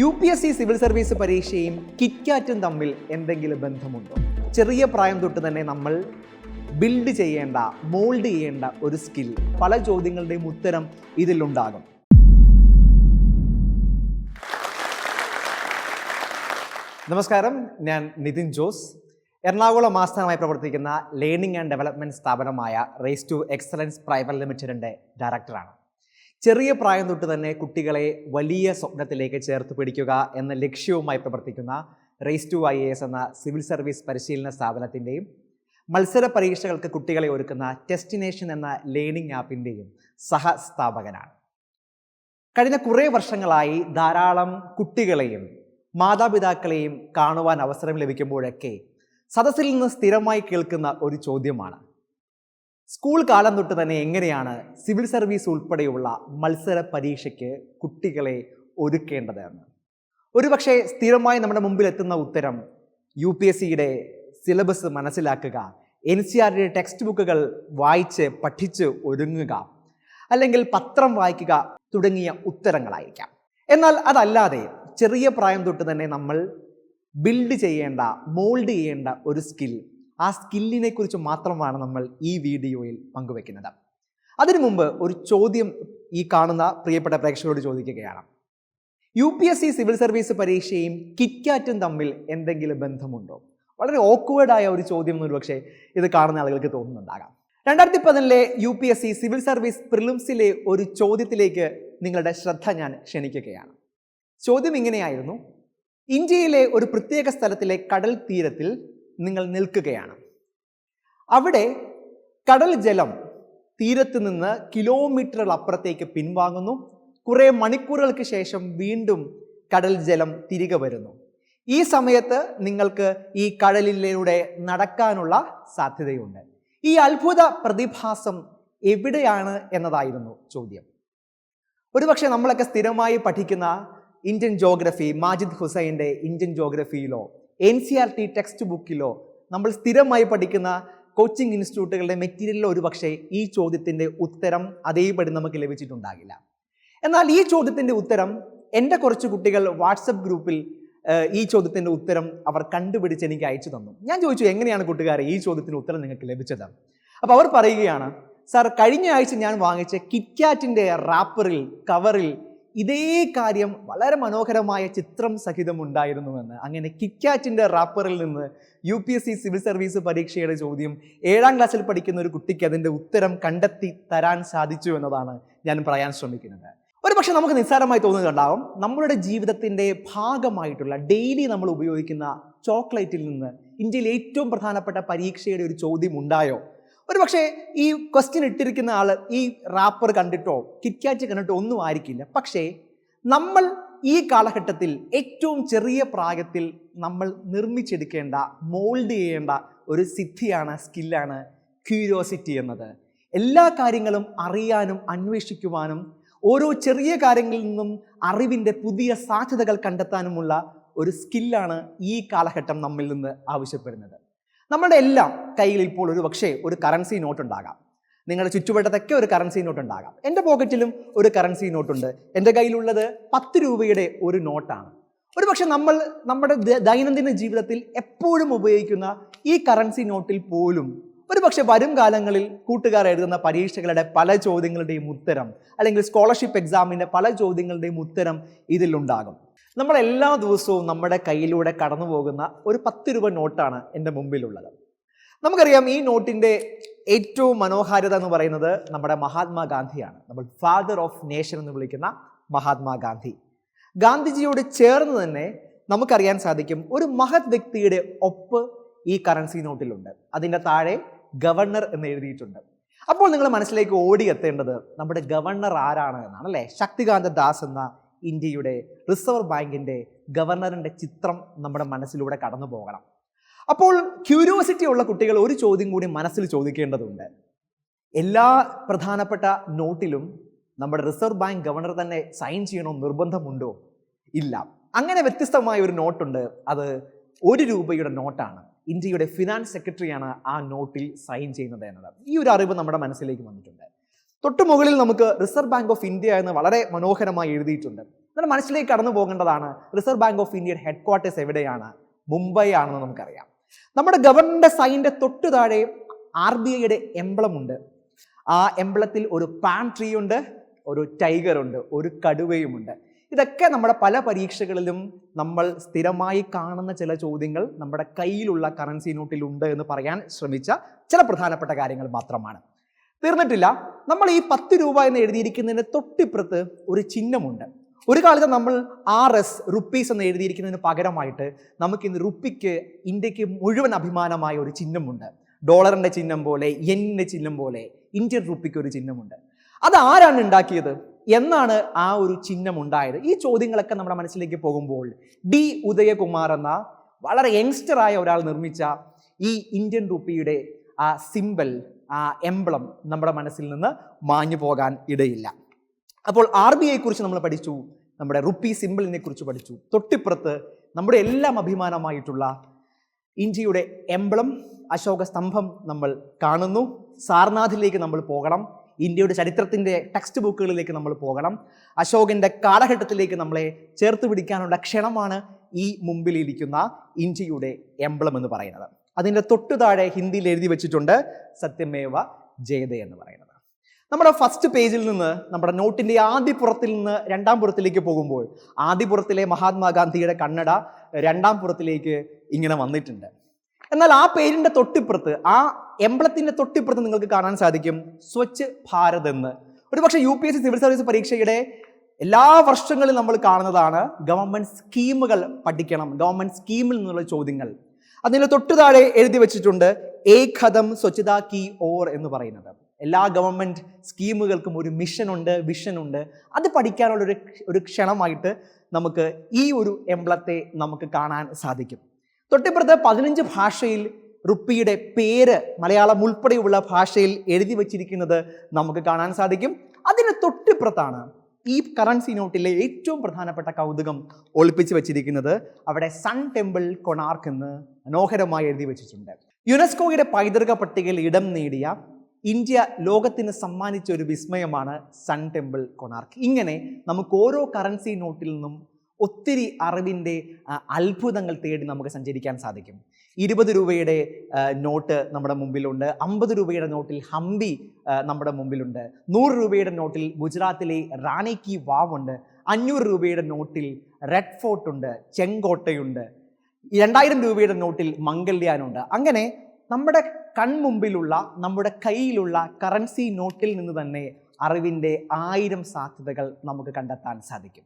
U P S C civil service പരീക്ഷയും കിറ്റ്കാറ്റും തമ്മിൽ എന്തെങ്കിലും ബന്ധമുണ്ടോ? ചെറിയ പ്രായം തൊട്ട് തന്നെ നമ്മൾ ബിൽഡ് ചെയ്യേണ്ട മോൾഡ് ചെയ്യേണ്ട ഒരു സ്കിൽ പല ചോദ്യങ്ങളുടെയും ഉത്തരം ഇതിലുണ്ടാകും. നമസ്കാരം ഞാൻ നിതിൻ ജോസ്. എറണാകുളം ആസ്ഥാനമായി പ്രവർത്തിക്കുന്ന ലേണിംഗ് ആൻഡ് ഡെവലപ്മെന്റ് സ്ഥാപനമായ റേസ് ടു എക്സലൻസ് പ്രൈവറ്റ് ലിമിറ്റഡിന്റെ ഡയറക്ടറാണ് ചെറിയ പ്രായം തൊട്ട് തന്നെ കുട്ടികളെ വലിയ സ്വപ്നത്തിലേക്ക് ചേർത്ത് പിടിക്കുക എന്ന ലക്ഷ്യവുമായി പ്രവർത്തിക്കുന്ന റേസ് ടു ഐ എസ് എന്ന സിവിൽ സർവീസ് പരിശീലന സ്ഥാപനത്തിന്റെയും മത്സര പരീക്ഷകൾക്ക് കുട്ടികളെ ഒരുക്കുന്ന ടെസ്റ്റിനേഷൻ എന്ന ലേണിംഗ് ആപ്പിന്റെയും സഹസ്ഥാപകനാണ്. കഴിഞ്ഞ കുറേ വർഷങ്ങളായി ധാരാളം കുട്ടികളെയും മാതാപിതാക്കളെയും കാണുവാൻ അവസരം ലഭിക്കുമ്പോഴൊക്കെ സദസ്സിൽ നിന്ന് സ്ഥിരമായി കേൾക്കുന്ന ഒരു ചോദ്യമാണ്. സ്കൂൾ കാലം തൊട്ട് തന്നെ എങ്ങനെയാണ് സിവിൽ സർവീസ് ഉൾപ്പെടെയുള്ള മത്സര പരീക്ഷയ്ക്ക് കുട്ടികളെ ഒരുക്കേണ്ടത് എന്ന്? ഒരുപക്ഷെ സ്ഥിരമായി നമ്മുടെ മുമ്പിൽ എത്തുന്ന ഉത്തരം യു പി എസ് സിയുടെ സിലബസ് മനസ്സിലാക്കുക എൻ സി ആറിന്റെ ടെക്സ്റ്റ് ബുക്കുകൾ വായിച്ച് പഠിച്ച് ഒരുങ്ങുക അല്ലെങ്കിൽ പത്രം വായിക്കുക തുടങ്ങിയ ഉത്തരങ്ങളായിരിക്കാം. എന്നാൽ അതല്ലാതെ ചെറിയ പ്രായം തൊട്ട് തന്നെ നമ്മൾ ബിൽഡ് ചെയ്യേണ്ട മോൾഡ് ചെയ്യേണ്ട ഒരു സ്കിൽ ആ സ്കില്ലിനെ കുറിച്ച് മാത്രമാണ് നമ്മൾ ഈ വീഡിയോയിൽ പങ്കുവെക്കുന്നത്. അതിനു മുമ്പ് ഒരു ചോദ്യം ഈ കാണുന്ന പ്രിയപ്പെട്ട പ്രേക്ഷകരോട് ചോദിക്കുകയാണ്. U P S C civil service പരീക്ഷയും കിറ്റ്കാറ്റും തമ്മിൽ എന്തെങ്കിലും ബന്ധമുണ്ടോ? വളരെ ഓക്വേർഡായ ഒരു ചോദ്യം എന്നൊരു പക്ഷേ ഇത് കാണുന്ന ആളുകൾക്ക് തോന്നുന്നുണ്ടാകാം. രണ്ടായിരത്തി പതിനിലെ U P S C civil service പ്രിലിംസിലെ ഒരു ചോദ്യത്തിലേക്ക് നിങ്ങളുടെ ശ്രദ്ധ ഞാൻ ക്ഷണിക്കുകയാണ്. ചോദ്യം ഇങ്ങനെയായിരുന്നു. ഇന്ത്യയിലെ ഒരു പ്രത്യേക സ്ഥലത്തിലെ കടൽ തീരത്തിൽ നിങ്ങൾ നിൽക്കുകയാണ്. അവിടെ കടൽ ജലം തീരത്ത് നിന്ന് കിലോമീറ്ററുകൾ അപ്പുറത്തേക്ക് പിൻവാങ്ങുന്നു. കുറേ മണിക്കൂറുകൾക്ക് ശേഷം വീണ്ടും കടൽ ജലം തിരികെ വരുന്നു. ഈ സമയത്ത് നിങ്ങൾക്ക് ഈ കടലിലൂടെ നടക്കാനുള്ള സാധ്യതയുണ്ട്. ഈ അത്ഭുത പ്രതിഭാസം എവിടെയാണ് എന്നതായിരുന്നു ചോദ്യം. ഒരുപക്ഷെ നമ്മളൊക്കെ സ്ഥിരമായി പഠിക്കുന്ന ഇന്ത്യൻ ജോഗ്രഫി മാജിദ് ഹുസൈന്റെ Indian ജോഗ്രഫിയിലോ N C R T text ബുക്കിലോ നമ്മൾ സ്ഥിരമായി പഠിക്കുന്ന കോച്ചിങ് ഇൻസ്റ്റിറ്റ്യൂട്ടുകളുടെ മെറ്റീരിയലിലോ ഒരുപക്ഷെ ഈ ചോദ്യത്തിന്റെ ഉത്തരം അതേപടി നമുക്ക് ലഭിച്ചിട്ടുണ്ടാകില്ല. എന്നാൽ ഈ ചോദ്യത്തിന്റെ ഉത്തരം എന്റെ കുറച്ച് കുട്ടികൾ വാട്സപ്പ് ഗ്രൂപ്പിൽ ഈ ചോദ്യത്തിന്റെ ഉത്തരം അവർ കണ്ടുപിടിച്ച് എനിക്ക് അയച്ചു തന്നു. ഞാൻ ചോദിച്ചു എങ്ങനെയാണ് കൂട്ടുകാരെ ഈ ചോദ്യത്തിന് ഉത്തരം നിങ്ങൾക്ക് ലഭിച്ചത്? അപ്പോൾ അവർ പറയുകയാണ് സാർ കഴിഞ്ഞ ആഴ്ച ഞാൻ വാങ്ങിച്ച കിറ്റ്കാറ്റിന്റെ റാപ്പറിൽ കവറിൽ ഇതേ കാര്യം വളരെ മനോഹരമായ ചിത്രം സഹിതം ഉണ്ടായിരുന്നുവെന്ന്. അങ്ങനെ കിക്കാറ്റിന്റെ റാപ്പറിൽ നിന്ന് U P S C civil service പരീക്ഷയുടെ ചോദ്യം ഏഴാം ക്ലാസ്സിൽ പഠിക്കുന്ന ഒരു കുട്ടിക്ക് അതിന്റെ ഉത്തരം കണ്ടെത്തി തരാൻ സാധിച്ചു എന്നതാണ് ഞാൻ പറയാൻ ശ്രമിക്കുന്നത്. ഒരു പക്ഷെ നമുക്ക് നിസ്സാരമായി തോന്നുന്നുണ്ടാവും നമ്മളുടെ ജീവിതത്തിന്റെ ഭാഗമായിട്ടുള്ള ഡെയിലി നമ്മൾ ഉപയോഗിക്കുന്ന ചോക്ലേറ്റിൽ നിന്ന് ഇന്ത്യയിൽ ഏറ്റവും പ്രധാനപ്പെട്ട പരീക്ഷയുടെ ഒരു ചോദ്യം ഉണ്ടായോ? ഒരു പക്ഷേ ഈ ക്വസ്റ്റ്യൻ ഇട്ടിരിക്കുന്ന ആൾ ഈ റാപ്പർ കണ്ടിട്ടോ കിറ്റ്കാറ്റ് കണ്ടിട്ടോ ഒന്നും ആയിരിക്കില്ല. പക്ഷേ നമ്മൾ ഈ കാലഘട്ടത്തിൽ ഏറ്റവും ചെറിയ പ്രായത്തിൽ നമ്മൾ നിർമ്മിച്ചെടുക്കേണ്ട മോൾഡ് ചെയ്യേണ്ട ഒരു സിദ്ധിയാണ് സ്കില്ലാണ് ക്യൂരിയോസിറ്റി എന്നത്. എല്ലാ കാര്യങ്ങളും അറിയാനും അന്വേഷിക്കുവാനും ഓരോ ചെറിയ കാര്യങ്ങളിൽ നിന്നും അറിവിന്റെ പുതിയ സാധ്യതകൾ കണ്ടെത്താനുമുള്ള ഒരു സ്കില്ലാണ് ഈ കാലഘട്ടം നമ്മിൽ നിന്ന് ആവശ്യപ്പെടുന്നത്. നമ്മുടെ എല്ലാം കയ്യിൽ ഇപ്പോൾ ഒരു പക്ഷേ ഒരു കറൻസി നോട്ട് ഉണ്ടാകാം. നിങ്ങളുടെ ചുറ്റുവട്ടത്തൊക്കെ ഒരു കറൻസി നോട്ട് ഉണ്ടാകാം. എന്റെ പോക്കറ്റിലും ഒരു കറൻസി നോട്ടുണ്ട് എന്റെ കയ്യിലുള്ളത് പത്ത് രൂപയുടെ ഒരു നോട്ടാണ് ഒരു പക്ഷെ നമ്മൾ നമ്മുടെ ദൈനംദിന ജീവിതത്തിൽ എപ്പോഴും ഉപയോഗിക്കുന്ന ഈ കറൻസി നോട്ടിൽ പോലും ഒരു പക്ഷെ വരും കാലങ്ങളിൽ കൂട്ടുകാർ എഴുതുന്ന പരീക്ഷകളുടെ പല ചോദ്യങ്ങളുടെയും ഉത്തരം അല്ലെങ്കിൽ സ്കോളർഷിപ്പ് എക്സാമിന്റെ പല ചോദ്യങ്ങളുടെയും ഉത്തരം ഇതിലുണ്ടാകും. നമ്മൾ എല്ലാ ദിവസവും നമ്മുടെ കയ്യിലൂടെ കടന്നു പോകുന്ന ഒരു പത്ത് രൂപ നോട്ടാണ് എന്റെ മുമ്പിലുള്ളത്. നമുക്കറിയാം ഈ നോട്ടിന്റെ ഏറ്റവും മനോഹാരിത എന്ന് പറയുന്നത് നമ്മുടെ മഹാത്മാഗാന്ധിയാണ് നമ്മൾ ഫാദർ ഓഫ് നേഷൻ എന്ന് വിളിക്കുന്ന മഹാത്മാഗാന്ധി ഗാന്ധിജിയോട് ചേർന്ന് തന്നെ നമുക്കറിയാൻ സാധിക്കും ഒരു മഹത് വ്യക്തിയുടെ ഒപ്പ് ഈ കറൻസി നോട്ടിലുണ്ട്. അതിന്റെ താഴെ ഗവർണർ എന്ന് എഴുതിയിട്ടുണ്ട്. അപ്പോൾ നിങ്ങൾ മനസ്സിലേക്ക് ഓടിയെത്തേണ്ടത് നമ്മുടെ ഗവർണർ ആരാണ് എന്നാണ് അല്ലേ? ശക്തികാന്ത ദാസ് എന്ന ഇന്ത്യയുടെ റിസർവ് ബാങ്കിന്റെ ഗവർണറിന്റെ ചിത്രം നമ്മുടെ മനസ്സിലൂടെ കടന്നു പോകണം. അപ്പോൾ ക്യൂരിയോസിറ്റി ഉള്ള കുട്ടികൾ ഒരു ചോദ്യം കൂടി മനസ്സിൽ ചോദിക്കേണ്ടതുണ്ട്. എല്ലാ പ്രധാനപ്പെട്ട നോട്ടിലും നമ്മുടെ റിസർവ് ബാങ്ക് ഗവർണർ തന്നെ സൈൻ ചെയ്യണോ നിർബന്ധമുണ്ടോ? ഇല്ല. അങ്ങനെ വ്യത്യസ്തമായ ഒരു നോട്ടുണ്ട്. അത് ഒരു രൂപയുടെ നോട്ടാണ്. ഇന്ത്യയുടെ ഫിനാൻസ് സെക്രട്ടറിയാണ് ആ നോട്ടിൽ സൈൻ ചെയ്യുന്നത് എന്നത്. ഈ ഒരു അറിവ് നമ്മുടെ മനസ്സിലേക്ക് വന്നിട്ടുണ്ട്. തൊട്ടു മുകളിൽ നമുക്ക് റിസർവ് ബാങ്ക് ഓഫ് ഇന്ത്യ എന്ന് വളരെ മനോഹരമായി എഴുതിയിട്ടുണ്ട്. നമ്മുടെ മനസ്സിലേക്ക് കടന്നു പോകേണ്ടതാണ് റിസർവ് ബാങ്ക് ഓഫ് ഇന്ത്യയുടെ ഹെഡ് ക്വാർട്ടേഴ്സ് എവിടെയാണ്? മുംബൈ ആണെന്ന് നമുക്കറിയാം. നമ്മുടെ ഗവർണറുടെ സൈന്റെ തൊട്ടു താഴെ ആർ ബി ഐയുടെ എംബ്ലം ഉണ്ട്. ആ എംബ്ലത്തിൽ ഒരു പാൻ ട്രീ ഉണ്ട് ഒരു ടൈഗർ ഉണ്ട് ഒരു കടുവയുമുണ്ട് ഇതൊക്കെ നമ്മുടെ പല പരീക്ഷകളിലും നമ്മൾ സ്ഥിരമായി കാണുന്ന ചില ചോദ്യങ്ങൾ നമ്മുടെ കയ്യിലുള്ള കറൻസി നോട്ടിലുണ്ട് എന്ന് പറയാൻ ശ്രമിച്ച ചില പ്രധാനപ്പെട്ട കാര്യങ്ങൾ മാത്രമാണ്. തീർന്നിട്ടില്ല. നമ്മൾ ഈ പത്ത് രൂപ എന്ന് എഴുതിയിരിക്കുന്നതിന് തൊട്ടിപ്പുറത്ത് ഒരു ചിഹ്നമുണ്ട്. ഒരു കാലത്ത് നമ്മൾ ആർ എസ് റുപ്പീസ് എന്ന് എഴുതിയിരിക്കുന്നതിന് പകരമായിട്ട് നമുക്കിന്ന് റുപ്പിക്ക് ഇന്ത്യയ്ക്ക് മുഴുവൻ അഭിമാനമായ ഒരു ചിഹ്നമുണ്ട്. ഡോളറിന്റെ ചിഹ്നം പോലെ എന്നിന്റെ ചിഹ്നം പോലെ ഇന്ത്യൻ റുപ്പിക്ക് ഒരു ചിഹ്നമുണ്ട്. അത് ആരാണ് ഉണ്ടാക്കിയത്? എന്നാണ് ആ ഒരു ചിഹ്നം ഉണ്ടായത്. ഈ ചോദ്യങ്ങളൊക്കെ നമ്മുടെ മനസ്സിലേക്ക് പോകുമ്പോൾ ഡി ഉദയകുമാർ എന്ന വളരെ യങ്സ്റ്ററായ ഒരാൾ നിർമ്മിച്ച ഈ ഇന്ത്യൻ റുപ്പിയുടെ ആ സിമ്പൽ ആ എംബ്ലം നമ്മുടെ മനസ്സിൽ നിന്ന് മാഞ്ഞു പോകാൻ ഇടയില്ല. അപ്പോൾ ആർ ബി ഐ കുറിച്ച് നമ്മൾ പഠിച്ചു നമ്മുടെ റുപ്പി സിമ്പിളിനെ കുറിച്ച് പഠിച്ചു. തൊട്ടിപ്പുറത്ത് നമ്മുടെ എല്ലാം അഭിമാനമായിട്ടുള്ള ഇന്ത്യയുടെ എംബ്ലം അശോക സ്തംഭം നമ്മൾ കാണുന്നു. സാർനാഥിലേക്ക് നമ്മൾ പോകണം. ഇന്ത്യയുടെ ചരിത്രത്തിന്റെ ടെക്സ്റ്റ് ബുക്കുകളിലേക്ക് നമ്മൾ പോകണം. അശോകന്റെ കാലഘട്ടത്തിലേക്ക് നമ്മളെ ചേർത്ത് പിടിക്കാനുള്ള ക്ഷണമാണ് ഈ മുമ്പിലിരിക്കുന്ന ഇന്ത്യയുടെ എംബ്ലം എന്ന് പറയുന്നത്. അതിന്റെ തൊട്ടു താഴെ ഹിന്ദിയിൽ എഴുതി വെച്ചിട്ടുണ്ട് സത്യമേവ ജയതേ എന്ന് പറയുന്നത്. നമ്മുടെ ഫസ്റ്റ് പേജിൽ നിന്ന് നമ്മുടെ നോട്ടിന്റെ ആദ്യ പുറത്തിൽ നിന്ന് രണ്ടാം പുറത്തിലേക്ക് പോകുമ്പോൾ ആദ്യ പുറത്തിലെ മഹാത്മാഗാന്ധിയുടെ കണ്ണട രണ്ടാം പുറത്തിലേക്ക് ഇങ്ങനെ വന്നിട്ടുണ്ട്. എന്നാൽ ആ പേരിന്റെ തൊട്ടിപ്പുറത്ത് ആ എംബ്ലത്തിന്റെ തൊട്ടിപ്പുറത്ത് നിങ്ങൾക്ക് കാണാൻ സാധിക്കും സ്വച്ഛ് ഭാരത് എന്ന്. ഒരുപക്ഷെ U P S C civil service പരീക്ഷയുടെ എല്ലാ വർഷങ്ങളിലും നമ്മൾ കാണുന്നതാണ് ഗവൺമെന്റ് സ്കീമുകൾ പഠിക്കണം ഗവൺമെന്റ് സ്കീമിൽ നിന്നുള്ള ചോദ്യങ്ങൾ. അതിന് തൊട്ടു താഴെ എഴുതി വെച്ചിട്ടുണ്ട് ഏക് സ്വച്ഛതാ കി ഓർ എന്ന് പറയുന്നത്. എല്ലാ ഗവൺമെന്റ് സ്കീമുകൾക്കും ഒരു മിഷൻ ഉണ്ട് വിഷൻ ഉണ്ട്. അത് പഠിക്കാനുള്ള ഒരു ഒരു ക്ഷണമായിട്ട് നമുക്ക് ഈ ഒരു എംബ്ലത്തെ നമുക്ക് കാണാൻ സാധിക്കും. തൊട്ടിപ്പുറത്ത് പതിനഞ്ച് ഭാഷയിൽ റുപ്പിയുടെ പേര് മലയാളം ഉൾപ്പെടെയുള്ള ഭാഷയിൽ എഴുതി വച്ചിരിക്കുന്നത് നമുക്ക് കാണാൻ സാധിക്കും. അതിന് തൊട്ടിപ്പുറത്താണ് ഈ കറൻസി നോട്ടിലെ ഏറ്റവും പ്രധാനപ്പെട്ട കൗതുകം ഒളിപ്പിച്ചു വെച്ചിരിക്കുന്നത് അവിടെ സൺ ടെമ്പിൾ കൊണാർക്ക് എന്ന് മനോഹരമായി എഴുതി വെച്ചിട്ടുണ്ട്. യുനെസ്കോയുടെ പൈതൃക പട്ടികയിൽ ഇടം നേടിയ ഇന്ത്യ ലോകത്തിന് സമ്മാനിച്ച ഒരു വിസ്മയമാണ് സൺ ടെമ്പിൾ കൊണാർക്ക് ഇങ്ങനെ നമുക്ക് ഓരോ കറൻസി നോട്ടിൽ നിന്നും ഒത്തിരി അറിവിന്റെ അത്ഭുതങ്ങൾ തേടി നമുക്ക് സഞ്ചരിക്കാൻ സാധിക്കും. ഇരുപത് രൂപയുടെ നോട്ട് നമ്മുടെ മുമ്പിലുണ്ട്. അമ്പത് രൂപയുടെ നോട്ടിൽ ഹംപി നമ്മുടെ മുമ്പിലുണ്ട്. നൂറ് രൂപയുടെ നോട്ടിൽ ഗുജറാത്തിലെ റാണി കി വാവ് ഉണ്ട്. അഞ്ഞൂറ് രൂപയുടെ നോട്ടിൽ റെഡ് ഫോർട്ട് ഉണ്ട് ചെങ്കോട്ടയുണ്ട്. രണ്ടായിരം രൂപയുടെ നോട്ടിൽ മംഗല്യാനുണ്ട് അങ്ങനെ നമ്മുടെ കൺമുമ്പിലുള്ള നമ്മുടെ കയ്യിലുള്ള കറൻസി നോട്ടിൽ നിന്ന് തന്നെ അറിവിന്റെ ആയിരം സാധ്യതകൾ നമുക്ക് കണ്ടെത്താൻ സാധിക്കും.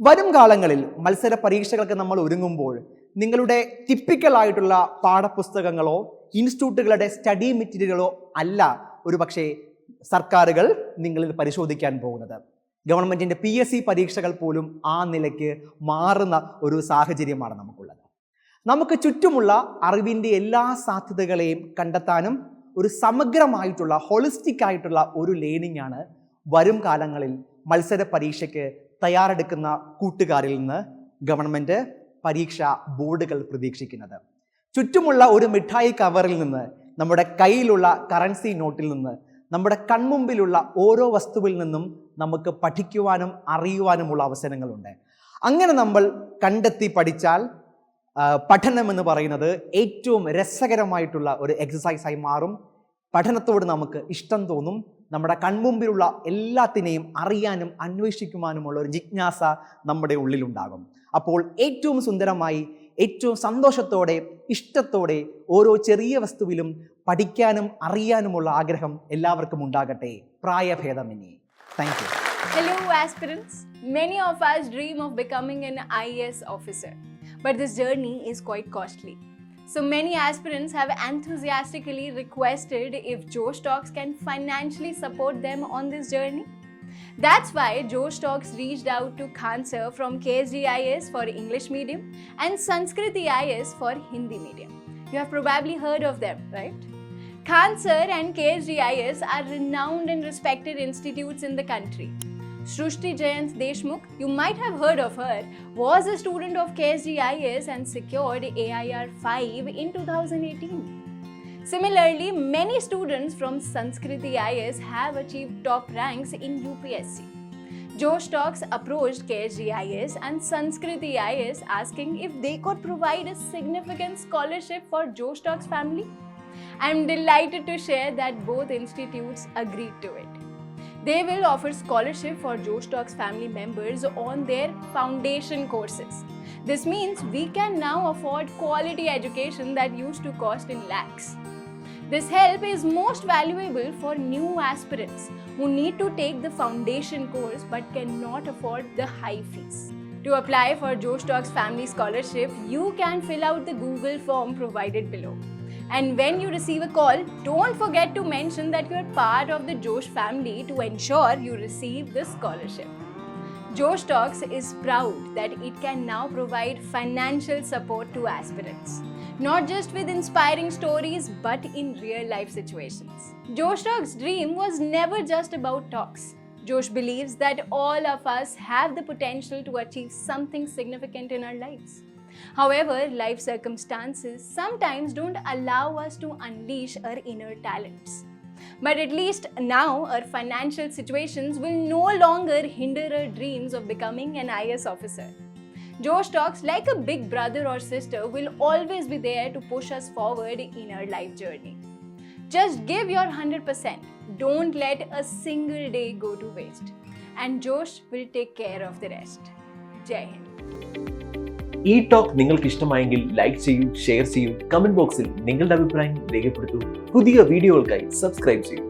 വരും കാലങ്ങളിൽ മത്സര പരീക്ഷകൾക്ക് നമ്മൾ ഒരുങ്ങുമ്പോൾ നിങ്ങളുടെ ടിപ്പിക്കലായിട്ടുള്ള പാഠപുസ്തകങ്ങളോ ഇൻസ്റ്റിറ്റ്യൂട്ടുകളുടെ സ്റ്റഡി മെറ്റീരിയലുകളോ അല്ല ഒരു പക്ഷേ സർക്കാരുകൾ നിങ്ങളിൽ പരിശോധിക്കാൻ പോകുന്നത്. ഗവൺമെന്റിന്റെ പി എസ് സി പരീക്ഷകൾ പോലും ആ നിലയ്ക്ക് മാറുന്ന ഒരു സാഹചര്യമാണ് നമുക്കുള്ളത്. നമുക്ക് ചുറ്റുമുള്ള അറിവിന്റെ എല്ലാ സാധ്യതകളെയും കണ്ടെത്താനും ഒരു സമഗ്രമായിട്ടുള്ള ഹോളിസ്റ്റിക് ആയിട്ടുള്ള ഒരു ലേണിംഗ് ആണ് വരും കാലങ്ങളിൽ മത്സര പരീക്ഷയ്ക്ക് തയ്യാറെടുക്കുന്ന കൂട്ടുകാരിൽ നിന്ന് ഗവൺമെന്റ് പരീക്ഷാ ബോർഡുകൾ പ്രതീക്ഷിക്കുന്നത്. ചുറ്റുമുള്ള ഒരു മിഠായി കവറിൽ നിന്ന് നമ്മുടെ കയ്യിലുള്ള കറൻസി നോട്ടിൽ നിന്ന് നമ്മുടെ കൺമുമ്പിലുള്ള ഓരോ വസ്തുവിൽ നിന്നും നമുക്ക് പഠിക്കുവാനും അറിയുവാനുമുള്ള അവസരങ്ങളുണ്ട്. അങ്ങനെ നമ്മൾ കണ്ടെത്തി പഠിച്ചാൽ പഠനം എന്ന് പറയുന്നത് ഏറ്റവും രസകരമായിട്ടുള്ള ഒരു എക്സസൈസായി മാറും. പഠനത്തോട് നമുക്ക് ഇഷ്ടം തോന്നും. നമ്മുടെ കൺമുമ്പിലുള്ള എല്ലാത്തിനെയും അറിയാനും അന്വേഷിക്കുവാനുമുള്ള ഒരു ജിജ്ഞാസ നമ്മുടെ ഉള്ളിലുണ്ടാകും. അപ്പോൾ ഏറ്റവും സുന്ദരമായി ഏറ്റവും സന്തോഷത്തോടെ ഇഷ്ടത്തോടെ ഓരോ ചെറിയ വസ്തുവിലും പഠിക്കാനും അറിയാനുമുള്ള ആഗ്രഹം എല്ലാവർക്കും ഉണ്ടാകട്ടെ പ്രായഭേദമന്യേ thank you aspirants aspirants. Many of us dream of becoming an IAS officer, but this journey is quite costly. So many aspirants have enthusiastically requested if Josh Talks can financially support them on this journey. That's why Josh Talks reached out to Khan sir from KSDIS for English medium and Sanskrit IS for Hindi medium. You have probably heard of them, right? Khan sir and KSDIS are renowned and respected institutes in the country. Shrushti Jayant Deshmukh, you might have heard of her, was a student of KSGIS and secured AIR 5 in 2018. Similarly, many students from Sanskrit IS have achieved top ranks in UPSC. Josh Talks approached KGIS and Sanskriti IS asking if they could provide a significant scholarship for Josh Talks family. I'm delighted to share that both institutes agreed to it. They will offer scholarship for Josh Talks family members on their foundation courses. This means we can now afford quality education that used to cost in lakhs. This help is most valuable for new aspirants who need to take the foundation course but cannot afford the high fees. To apply for Josh Talks Family Scholarship, you can fill out the Google form provided below. And when you receive a call, don't forget to mention that you are part of the Josh family to ensure you receive the scholarship. Josh Talks is proud that it can now provide financial support to aspirants, not just with inspiring stories but in real life situations. Josh Talks' dream was never just about talks. Josh believes that all of us have the potential to achieve something significant in our lives. However, life circumstances sometimes don't allow us to unleash our inner talents. But at least now our financial situations will no longer hinder our dreams of becoming an IS officer. Josh Talks, like a big brother or sister, will always be there to push us forward in our life journey. Just give your 100%. Don't let a single day go to waste. And Josh will take care of the rest. Jai Hind. ഈ talk നിങ്ങൾക്ക് ഇഷ്ടമായെങ്കിൽ like ചെയ്യൂ share ചെയ്യൂ comment ബോക്സിൽ നിങ്ങളുടെ അഭിപ്രായം രേഖപ്പെടുത്തൂ പുതിയ വീഡിയോകൾക്കായി സബ്സ്ക്രൈബ് ചെയ്യൂ